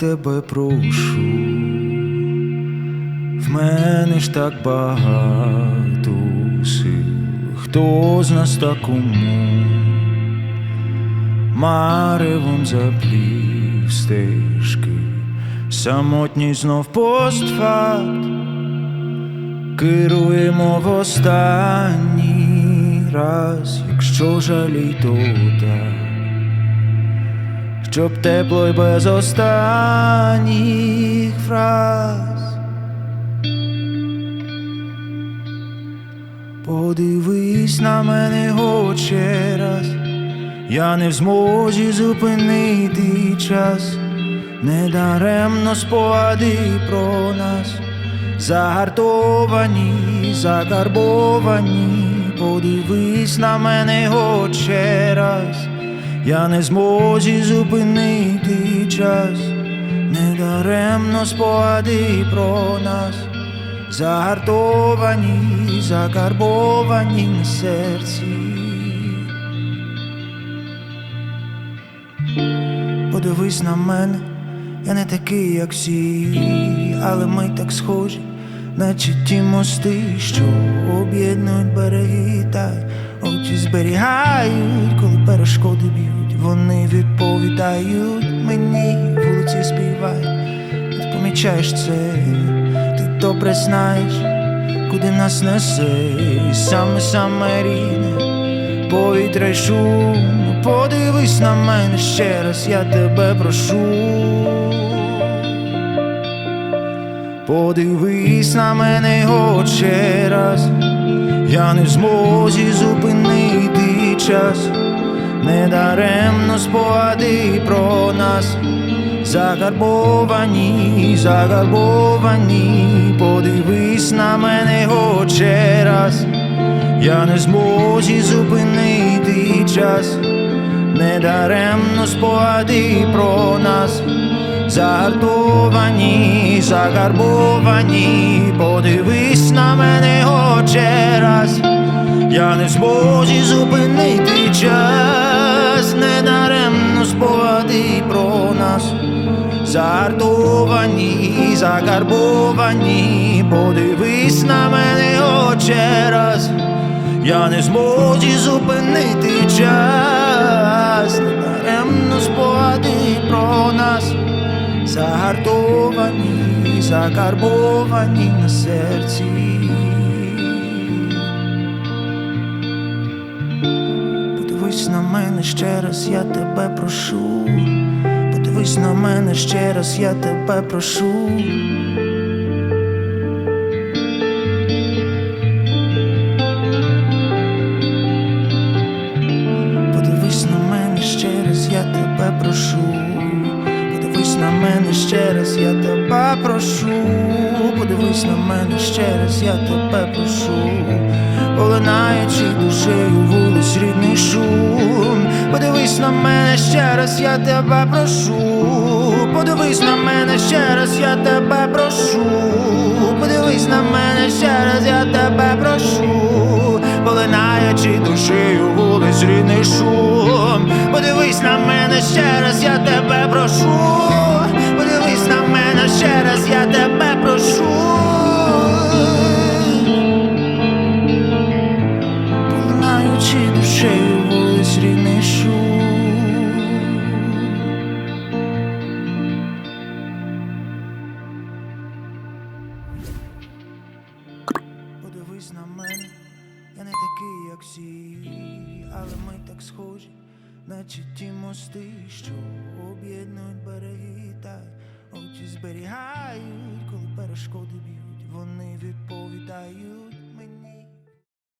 тебе прошу, в мене ж так багато сил, хто з нас такому маревом заплів стежки, самотній знов постфакт, керуємо в останній раз, якщо жалій, то так щоб тепло й без останніх фраз. Подивись на мене хоч раз, я не в змозі зупинити час, недаремно спогади про нас, загартовані, закарбовані, подивись на мене хоч раз. Я не зможу зупинити час, недаремно спогади про нас, загартовані, закарбовані на серці. Подивись на мене, я не такий, як всі, але ми так схожі, наче ті мости, що об'єднують береги та очі зберігають, коли перешкоди б'ють, вони відповідають мені, вулиці співають, ти помічаєш це, ти добре знаєш, куди нас несе, і саме саме рідне, повітря й шум, подивись на мене ще раз, я тебе прошу. Подивись на мене ще раз, я не в змозі зупинити час, недаремно спогади про нас, закарбовані, закарбовані, подивись на мене ще раз, я не в змозі зупинити час, недаремно спогади про нас. Загартовані, закарбовані, подивись на мене хоче я не зможу зупинити час, недаремно спогади про нас, загартовані, закарбовані, подивись на мене раз, я не зможу зупинити час, недаремно спогади про нас загартовані, закарбовані на серці. Мене ще раз, я тебе прошу. Подивись на мене ще раз, я тебе прошу. Подивись на мене ще раз, я тебе прошу. Подивись на мене ще раз, я тебе прошу. Подивись на мене ще раз, я тебе прошу. Полинаючи душею. Подивись на мене ще раз, я тебе прошу. Подивись на мене ще раз, я тебе прошу. Подивись на мене ще раз, я тебе прошу. Полинаючи душею вулиць рідний шум. Подивись на мене ще раз, я тебе прошу. Подивись на мене, я не такий, як всі, але ми так схожі, наче ті мости, що об'єднують береги. Та очі зберігають, коли перешкоди